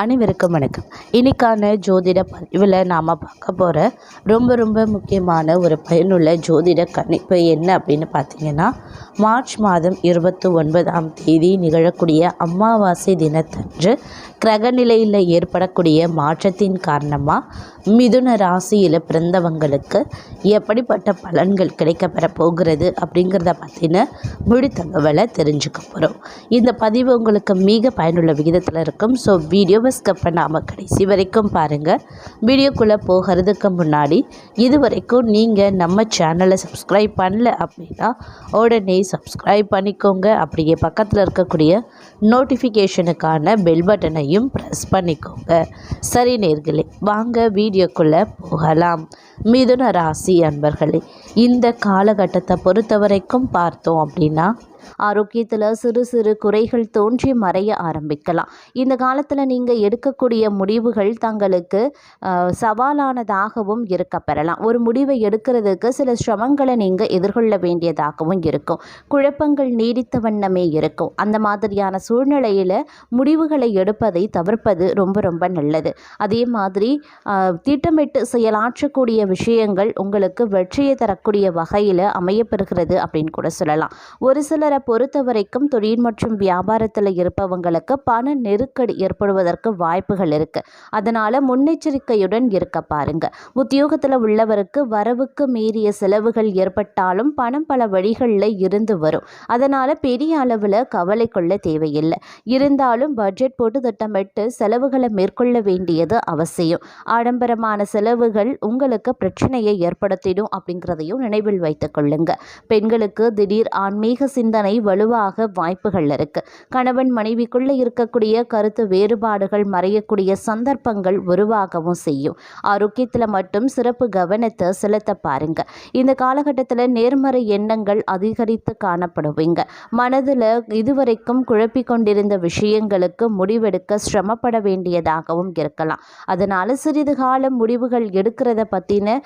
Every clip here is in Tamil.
அனைவருக்கும் வணக்கம். இன்னைக்கான ஜோதிட பதிவில் நாம் பார்க்க போகிற ரொம்ப ரொம்ப முக்கியமான ஒரு பயனுள்ள ஜோதிட கணிப்பு என்ன அப்படின்னு பார்த்தீங்கன்னா மார்ச் மாதம் இருபத்தி ஒன்பதாம் தேதி நிகழக்கூடிய அமாவாசை தினத்தன்று கிரகநிலையில் ஏற்படக்கூடிய மாற்றத்தின் காரணமாக மிதுன ராசியில் பிறந்தவங்களுக்கு எப்படிப்பட்ட பலன்கள் கிடைக்கப்பெற போகிறது அப்படிங்கிறத பற்றின முழு தகவலை தெரிஞ்சுக்க போகிறோம் இந்த பதிவு உங்களுக்கு மிக பயனுள்ள விகிதத்தில் இருக்கும். ஸோ வீடியோவை ஸ்கப் பண்ணாமல் கடைசி வரைக்கும் பாருங்கள் வீடியோக்குள்ளே போகிறதுக்கு முன்னாடி இது வரைக்கும் நீங்கள் நம்ம சேனலை சப்ஸ்கிரைப் பண்ணல அப்படின்னா உடனே சப்ஸ்கிரைப் பண்ணிக்கோங்க. அப்படியே பக்கத்தில் இருக்கக்கூடிய நோட்டிஃபிகேஷனுக்கான பெல் பட்டனையும் ப்ரெஸ் பண்ணிக்கோங்க. சரி நேர்களே வாங்க வீடியோக்குள்ளே போகலாம். மிதுன ராசி அன்பர்களே இந்த காலகட்டத்தை பொறுத்த வரைக்கும் பார்த்தோம் அப்படின்னா ஆரோக்கியத்தில் சிறு சிறு குறைகள் தோன்றி மறைய ஆரம்பிக்கலாம். இந்த காலத்தில் நீங்கள் எடுக்கக்கூடிய முடிவுகள் தங்களுக்கு சவாலானதாகவும் இருக்க பெறலாம். ஒரு முடிவை எடுக்கிறதுக்கு சில சிரமங்களை நீங்கள் எதிர்கொள்ள வேண்டியதாகவும் இருக்கும். குழப்பங்கள் நீடித்த வண்ணமே இருக்கும். அந்த மாதிரியான சூழ்நிலையில் முடிவுகளை எடுப்பதை தவிர்ப்பது ரொம்ப ரொம்ப நல்லது. அதே மாதிரி திட்டமிட்டு செயலாற்றக்கூடிய விஷயங்கள் உங்களுக்கு வெற்றியை தரக்கூடிய வகையில் அமையப்பெறுகிறது அப்படின்னு கூட சொல்லலாம். ஒரு சில சிலரை பொறுத்த வரைக்கும் தொழில் மற்றும் வியாபாரத்தில் இருப்பவங்களுக்கு பண நெருக்கடி ஏற்படுவதற்கு வாய்ப்புகள் இருக்கு. அதனால முன்னெச்சரிக்கையுடன் இருக்க பாருங்க. உத்தியோகத்தில் உள்ளவருக்கு வரவுக்கு மீறிய செலவுகள் ஏற்பட்டாலும் பணம் பல வழிகளில் இருந்து வரும். அதனால பெரிய அளவில் கவலை கொள்ள தேவையில்லை. இருந்தாலும் பட்ஜெட் போட்டு திட்டமிட்டு செலவுகளை மேற்கொள்ள வேண்டியது அவசியம். ஆடம்பரமான செலவுகள் உங்களுக்கு பிரச்சனையை ஏற்படுத்திடும் அப்படிங்கிறதையும் நினைவில் வைத்துக் கொள்ளுங்க. பெண்களுக்கு திடீர் ஆன்மீக சிந்தனை வலுவாக வாய்ப்புகள் இருக்கு. கணவன் மனைவிக்குள்ளே இருக்கக்கூடிய கருத்து வேறுபாடுகள் மறையக்கூடிய சந்தர்ப்பங்கள் உருவாகவும் செய்யும். ஆரோக்கியத்தில் மட்டும் சிறப்பு கவனத்தை செலுத்த பாருங்க. இந்த காலகட்டத்தில் நேர்மறை எண்ணங்கள் அதிகரித்து காணப்படுவீங்க. மனதில் இதுவரைக்கும் குழப்பிக் கொண்டிருந்த விஷயங்களுக்கு முடிவெடுக்க சிரமப்பட வேண்டியதாகவும் இருக்கலாம். அதனால சிறிது காலம் முடிவுகள் எடுக்கிறத பற்றின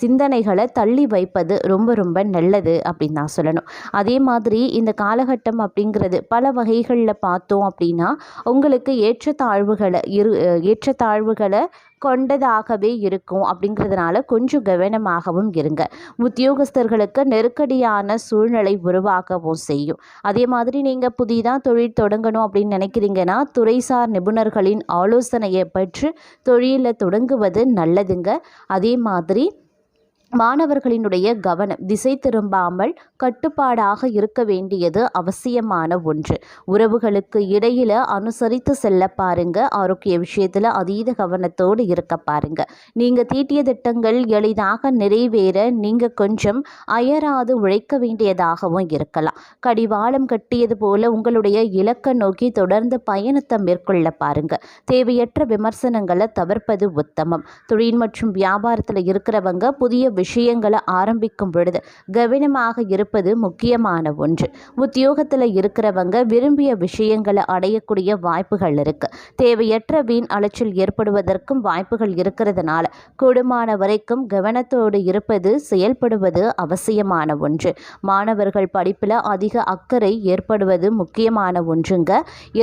சிந்தனைகளை தள்ளி வைப்பது ரொம்ப ரொம்ப நல்லது அப்படின்னு நான் சொல்லணும். அதே மாதிரி இந்த காலகட்டம் அப்படிங்கிறது பல வகைகளில் பார்த்தோம் அப்படின்னா உங்களுக்கு ஏற்றத்தாழ்வுகளை இரு ஏற்றத்தாழ்வுகளை கொண்டதாகவே இருக்கும் அப்படிங்கிறதுனால கொஞ்சம் கவனமாகவும் இருங்க. உத்தியோகஸ்தர்களுக்கு நெருக்கடியான சூழ்நிலை உருவாகவும் செய்யும். அதே மாதிரி நீங்கள் புதிதாக தொழில் தொடங்கணும் அப்படின்னு நினைக்கிறீங்கன்னா துறைசார் நிபுணர்களின் ஆலோசனையை பெற்று தொழிலை தொடங்குவது நல்லதுங்க. அதே மாதிரி மாணவர்களினுடைய கவனம் திசை திரும்பாமல் கட்டுப்பாடாக இருக்க வேண்டியது அவசியமான ஒன்று. உறவுகளுக்கு இடையில அனுசரித்து செல்ல பாருங்க. ஆரோக்கிய விஷயத்தில் அதீத கவனத்தோடு இருக்க பாருங்க. நீங்க தீட்டிய திட்டங்கள் எளிதாக நிறைவேற நீங்க கொஞ்சம் அயராது உழைக்க வேண்டியதாகவும் இருக்கலாம். கடிவாளம் கட்டியது போல உங்களுடைய இலக்கை நோக்கி தொடர்ந்து பயணத்தை மேற்கொள்ள பாருங்க. தேவையற்ற விமர்சனங்களை தவிர்ப்பது உத்தமம். தொழில் மற்றும் வியாபாரத்தில் இருக்கிறவங்க புதிய விஷயங்களை ஆரம்பிக்கும் பொழுது கவனமாக இருப்பது முக்கியமான ஒன்று. உத்தியோகத்தில் இருக்கிறவங்க விரும்பிய விஷயங்களை அடையக்கூடிய வாய்ப்புகள் இருக்கு. தேவையற்ற வீண் அலைச்சல் ஏற்படுவதற்கும் வாய்ப்புகள் இருக்கிறதுனால கூடுமான வரைக்கும் கவனத்தோடு இருப்பது செயல்படுவது அவசியமான ஒன்று. மாணவர்கள் படிப்பில் அதிக அக்கறை ஏற்படுவது முக்கியமான ஒன்றுங்க.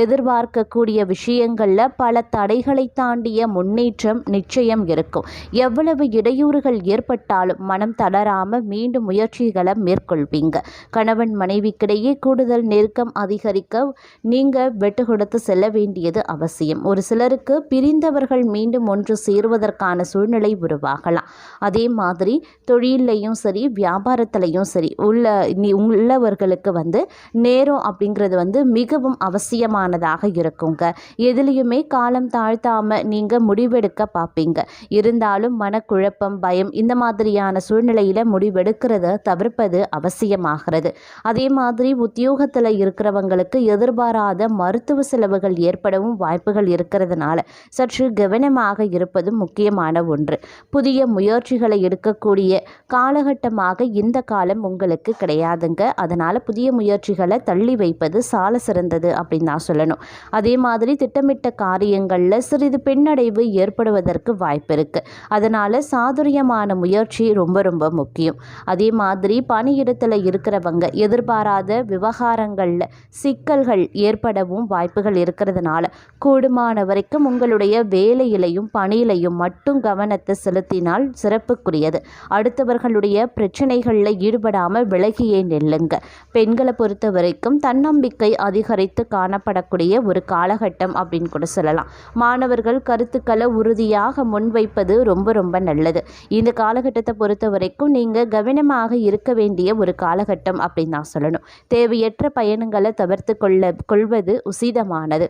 எதிர்பார்க்கக்கூடிய விஷயங்களில் பல தடைகளை தாண்டிய முன்னேற்றம் நிச்சயம் இருக்கும். எவ்வளவு இடையூறுகள் ஏற்பட்டாலும் மனம் தளராம மீண்டும் முயற்சிகளை மேற்கொள்வீங்க. கணவன் மனைவிக்கிடையே கூடுதல் நெருக்கம் அதிகரிக்க நீங்க வெட்டு கொடுத்து செல்ல வேண்டியது அவசியம். ஒரு சிலருக்கு பிரிந்தவர்கள் மீண்டும் ஒன்று சேருவதற்கான சூழ்நிலை உருவாகலாம். அதே மாதிரி தொழிலையும் சரி வியாபாரத்திலையும் சரி உள்ள நீ உள்ளவர்களுக்கு வந்து நேரம் அப்படிங்கிறது வந்து மிகவும் அவசியமானதாக இருக்குங்க. எதுலேயுமே காலம் தாழ்த்தாம நீங்க முடிவெடுக்க பார்ப்பீங்க. இருந்தாலும் மனக்குழப்பம் பயம் இந்த மாதிரி மாதிரியான சூழ்நிலையில் முடிவெடுக்கிறத தவிர்ப்பது அவசியமாகிறது. அதே மாதிரி உத்தியோகத்தில் இருக்கிறவங்களுக்கு எதிர்பாராத மருத்துவ செலவுகள் ஏற்படவும் வாய்ப்புகள் இருக்கிறதுனால சற்று கவனமாக இருப்பது முக்கியமான ஒன்று. புதிய முயற்சிகளை எடுக்கக்கூடிய காலகட்டமாக இந்த காலம் உங்களுக்கு கிடையாதுங்க. அதனால் புதிய முயற்சிகளை தள்ளி வைப்பது சால சிறந்தது அப்படின்னு நான் சொல்லணும். அதே மாதிரி திட்டமிட்ட காரியங்களில் சிறிது பின்னடைவு ஏற்படுவதற்கு வாய்ப்பு இருக்குது அதனால் சாதுரியமான முயற்சி ரொம்ப ரொம்ப முக்கியம். அதே மாதிரி பணியிடத்தில் இருக்கிறவங்க எதிர்பாராத விவகாரங்களில் சிக்கல்கள் ஏற்படவும் வாய்ப்புகள் இருக்கிறதுனால கூடுமான வரைக்கும் உங்களுடைய வேலையிலையும் பணியிலையும் மட்டும் கவனத்தை செலுத்தினால் சிறப்புக்குரியது. அடுத்தவர்களுடைய பிரச்சனைகளில் ஈடுபடாமல் விலகியே நெல்லுங்க. பெண்களை பொறுத்த வரைக்கும் தன்னம்பிக்கை அதிகரித்து காணப்படக்கூடிய ஒரு காலகட்டம் அப்படின்னு கூட சொல்லலாம். மாணவர்கள் கருத்துக்களை உறுதியாக முன்வைப்பது ரொம்ப ரொம்ப நல்லது. இந்த காலகட்டத்தை பொறுத்த வரைக்கும் நீங்கள் கவனமாக இருக்க வேண்டிய ஒரு காலகட்டம் அப்படின்னு நான் சொல்லணும். தேவையற்ற பயணங்களை தவிர்த்து கொள்ள கொள்வது உசிதமானது.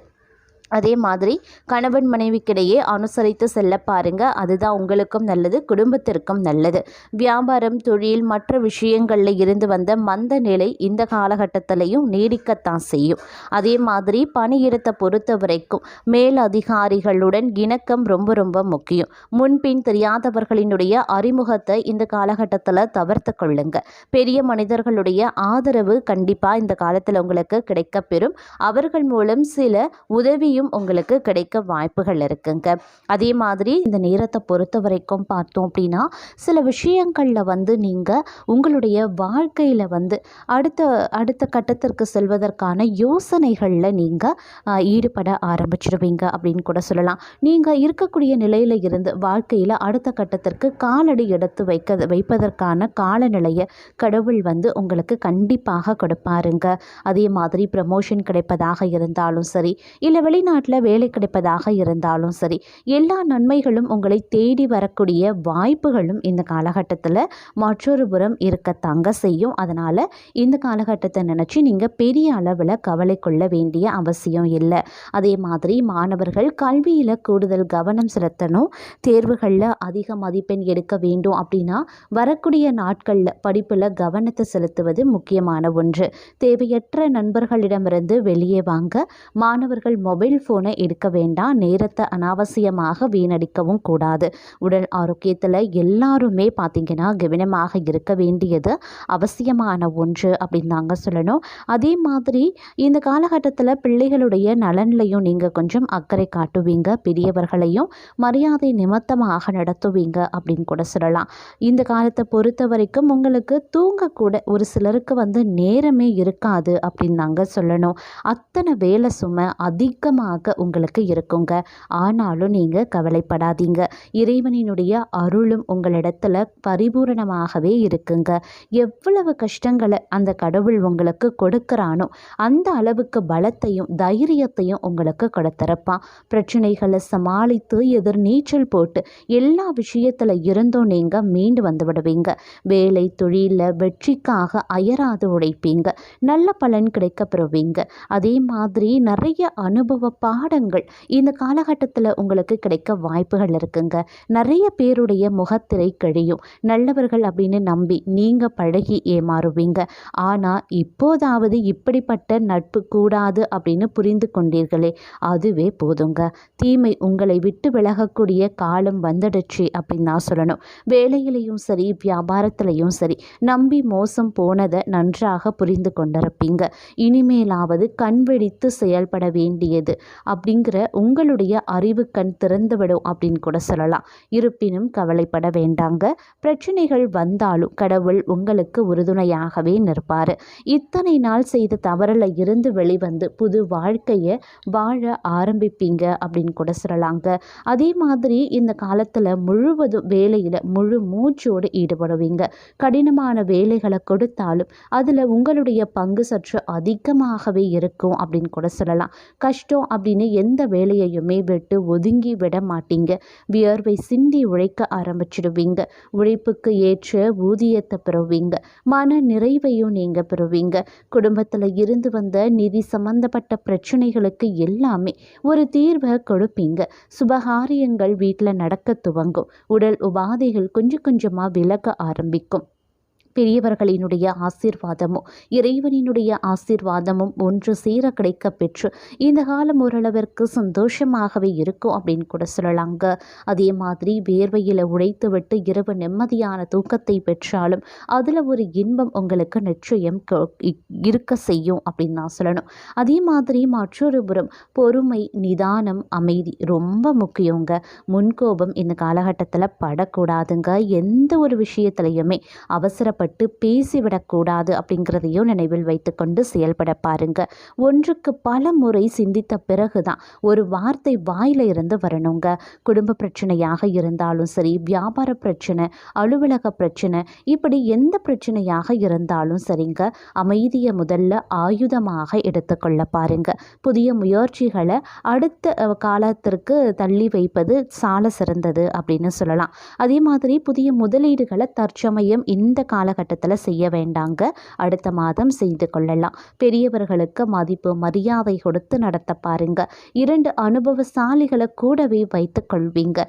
அதே மாதிரி கணவன் மனைவிக்கிடையே அனுசரித்து செல்ல பாருங்க. அதுதான் உங்களுக்கும் நல்லது குடும்பத்திற்கும் நல்லது. வியாபாரம் தொழில் மற்ற விஷயங்களில் இருந்து வந்த மந்த நிலை இந்த காலகட்டத்திலையும் நீடிக்கத்தான் செய்யும். அதே மாதிரி பணியிடத்தை பொறுத்த வரைக்கும் மேல் அதிகாரிகளுடன் இணக்கம் ரொம்ப ரொம்ப முக்கியம். முன்பின் தெரியாதவர்களினுடைய அறிமுகத்தை இந்த காலகட்டத்தில் தவிர்த்து கொள்ளுங்க. பெரிய மனிதர்களுடைய ஆதரவு கண்டிப்பாக இந்த காலத்தில் உங்களுக்கு கிடைக்கப்பெறும். அவர்கள் மூலம் சில உதவி வெற்றியும் உங்களுக்கு கிடைக்க வாய்ப்புகள் இருக்குங்க. அதே மாதிரி இந்த நேரத்தை பொறுத்த வரைக்கும் பார்த்தோம் அப்படின்னா சில விஷயங்களில் வந்து நீங்கள் உங்களுடைய வாழ்க்கையில் வந்து அடுத்த அடுத்த கட்டத்திற்கு செல்வதற்கான யோசனைகளில் நீங்கள் ஈடுபட ஆரம்பிச்சிடுவீங்க அப்படின்னு கூட சொல்லலாம். நீங்கள் இருக்கக்கூடிய நிலையில் இருந்து வாழ்க்கையில் அடுத்த கட்டத்திற்கு காலடி எடுத்து வைக்க வைப்பதற்கான காலநிலையை கடவுள் வந்து உங்களுக்கு கண்டிப்பாக கொடுப்பாருங்க. அதே மாதிரி ப்ரமோஷன் கிடைப்பதாக இருந்தாலும் சரி இல்லை வெளி வெளிநாட்டில் வேலை கிடைப்பதாக இருந்தாலும் சரி எல்லா நன்மைகளும் உங்களை தேடி வரக்கூடிய வாய்ப்புகளும் இந்த காலகட்டத்தில் மற்றொரு புறம் இருக்கத்தாங்க செய்யும். அதனால் இந்த காலகட்டத்தை நினச்சி நீங்கள் பெரிய அளவில் கவலை கொள்ள வேண்டிய அவசியம் இல்லை. அதே மாதிரி மாணவர்கள் கல்வியில் கூடுதல் கவனம் செலுத்தணும். தேர்வுகளில் அதிக மதிப்பெண் எடுக்க வேண்டும் அப்படின்னா வரக்கூடிய நாட்களில் படிப்பில் கவனத்தை செலுத்துவது முக்கியமான ஒன்று. தேவையற்ற நண்பர்களிடமிருந்து வெளியே வாங்க மாணவர்கள் மொபைல் மொபைல் ஃபோனை எடுக்க வேண்டாம். நேரத்தை அனாவசியமாக வீணடிக்கவும் கூடாது. உடல் ஆரோக்கியத்தில் எல்லாருமே பார்த்திங்கன்னா கவனமாக இருக்க வேண்டியது அவசியமான ஒன்று அப்படின்னு தாங்க சொல்லணும். அதே மாதிரி இந்த காலகட்டத்தில் பிள்ளைகளுடைய நலன்லையும் நீங்கள் கொஞ்சம் அக்கறை காட்டுவீங்க. பெரியவர்களையும் மரியாதை நிமித்தமாக நடத்துவீங்க அப்படின்னு கூட சொல்லலாம். இந்த காலத்தை பொறுத்த வரைக்கும் உங்களுக்கு தூங்கக்கூட ஒரு சிலருக்கு வந்து நேரமே இருக்காது அப்படின்னு தாங்க சொல்லணும். அத்தனை வேலை சுமை அதிகமாக ஆக உங்களுக்கு இருக்குங்க. ஆனாலும் நீங்கள் கவலைப்படாதீங்க. இறைவனினுடைய அருளும் உங்களிடத்துல பரிபூரணமாகவே இருக்குங்க. எவ்வளவு கஷ்டங்களை அந்த கடவுள் உங்களுக்கு கொடுக்குறானோ அந்த அளவுக்கு பலத்தையும் தைரியத்தையும் உங்களுக்கு கொடுத்துருப்பான். பிரச்சனைகளை சமாளித்து எதிர்நீச்சல் போட்டு எல்லா விஷயத்தில் இருந்தும் நீங்கள் மீண்டு வந்து விடுவீங்க. வேலை தொழிலில் வெற்றிக்காக அயராது உழைப்பீங்க. நல்ல பலன் கிடைக்க பெறுவீங்க அதே மாதிரி நிறைய அனுபவ பாடங்கள் இந்த காலகட்டத்தில் உங்களுக்கு கிடைக்க வாய்ப்புகள் இருக்குங்க. நிறைய பேருடைய முகத்திரை கழியும். நல்லவர்கள் அப்படின்னு நம்பி நீங்கள் பழகி ஏமாறுவீங்க. ஆனால் இப்போதாவது இப்படிப்பட்ட நட்பு கூடாது அப்படின்னு புரிந்து கொண்டீர்களே அதுவே போதுங்க. தீமை உங்களை விட்டு விலகக்கூடிய காலம் வந்துடுச்சு அப்படின்னு நான் சொல்லணும். வேலையிலையும் சரி வியாபாரத்திலையும் சரி நம்பி மோசம் போனதை நன்றாக புரிந்து கொண்டிருப்பீங்க. இனிமேலாவது கண் வெடித்து செயல்பட வேண்டியது அப்படிங்கிற உங்களுடைய அறிவு கண் திறந்துவிடும் அப்படின்னு கூட சொல்லலாம். இருப்பினும் கவலைப்பட வேண்டாங்க. பிரச்சனைகள் வந்தாலும் கடவுள் உங்களுக்கு உறுதுணையாகவே நிற்பார். இத்தனை நாள் செய்த தவறில் இருந்து வெளிவந்து புது வாழ்க்கையை வாழ ஆரம்பிப்பீங்க அப்படின்னு கூட சொல்லலாங்க. அதே மாதிரி இந்த காலத்தில் முழுவதும் வேலையில் முழு மூச்சோடு ஈடுபடுவீங்க. கடினமான வேலைகளை கொடுத்தாலும் அதில் உங்களுடைய பங்கு சற்று அதிகமாகவே இருக்கும் அப்படின்னு கூட சொல்லலாம். கஷ்டம் அப்படின்னு எந்த வேலையையுமே விட்டு ஒதுங்கி விட மாட்டீங்க. வியர்வை சிந்தி உழைக்க ஆரம்பிச்சிடுவீங்க. உழைப்புக்கு ஏற்ற ஊதியத்தை பெறுவீங்க. மன நிறைவையும் நீங்கள் பெறுவீங்க. குடும்பத்தில் இருந்து வந்த நிதி சம்பந்தப்பட்ட பிரச்சனைகளுக்கு எல்லாமே ஒரு தீர்வை கொடுப்பீங்க. சுபகாரியங்கள் வீட்டில் நடக்க துவங்கும். உடல் உபாதைகள் கொஞ்சம் கொஞ்சமாக விலக ஆரம்பிக்கும். பெரியவர்களினுடைய ஆசீர்வாதமும் இறைவனினுடைய ஆசீர்வாதமும் ஒன்று சேர கிடைக்க பெற்று இந்த காலம் ஓரளவிற்கு சந்தோஷமாகவே இருக்கும் அப்படின்னு கூட சொல்லலாங்க. அதே மாதிரி வேர்வையில் உழைத்துவிட்டு இரவு நிம்மதியான தூக்கத்தை பெற்றாலும் அதில் ஒரு இன்பம் உங்களுக்கு நிச்சயம் க- இ- இருக்க செய்யும் அப்படின்னு நான் சொல்லணும். அதே மாதிரி மற்றொரு புறம் பொறுமை நிதானம் அமைதி ரொம்ப முக்கியங்க. முன்கோபம் இந்த காலகட்டத்தில் படக்கூடாதுங்க. எந்த ஒரு விஷயத்துலையுமே அவசரப்பட்டு பேசிவிடக்கூடாது அப்படிங்கிறதையும் நினைவில் வைத்துக்கொண்டு செயல்பட பாருங்க. ஒன்றுக்கு பல முறை சிந்தித்த பிறகுதான் ஒரு வார்த்தை வாயில இருந்து வரணுங்க. குடும்ப பிரச்சனையாக இருந்தாலும் சரி வியாபார பிரச்சனை அலுவலக பிரச்சனை இப்படி எந்த பிரச்சனையாக இருந்தாலும் சரிங்க. அமைதியை முதல்ல ஆயுதமாக எடுத்துக்கொள்ள பாருங்க. புதிய முயற்சிகளை அடுத்த காலத்திற்கு தள்ளி வைப்பது சால சிறந்தது அப்படின்னு சொல்லலாம். அதே மாதிரி புதிய முதலீடுகளை தற்சமயம் இந்த கால காலகட்டத்தில் செய்ய வேண்டாங்க. அடுத்த மாதம் செய்து கொள்ளலாம். பெரியவர்களுக்கு மதிப்பு மரியாதை கொடுத்து நடத்த பாருங்க. இரண்டு அனுபவசாலிகளை கூடவே வைத்துக் கொள்வீங்க.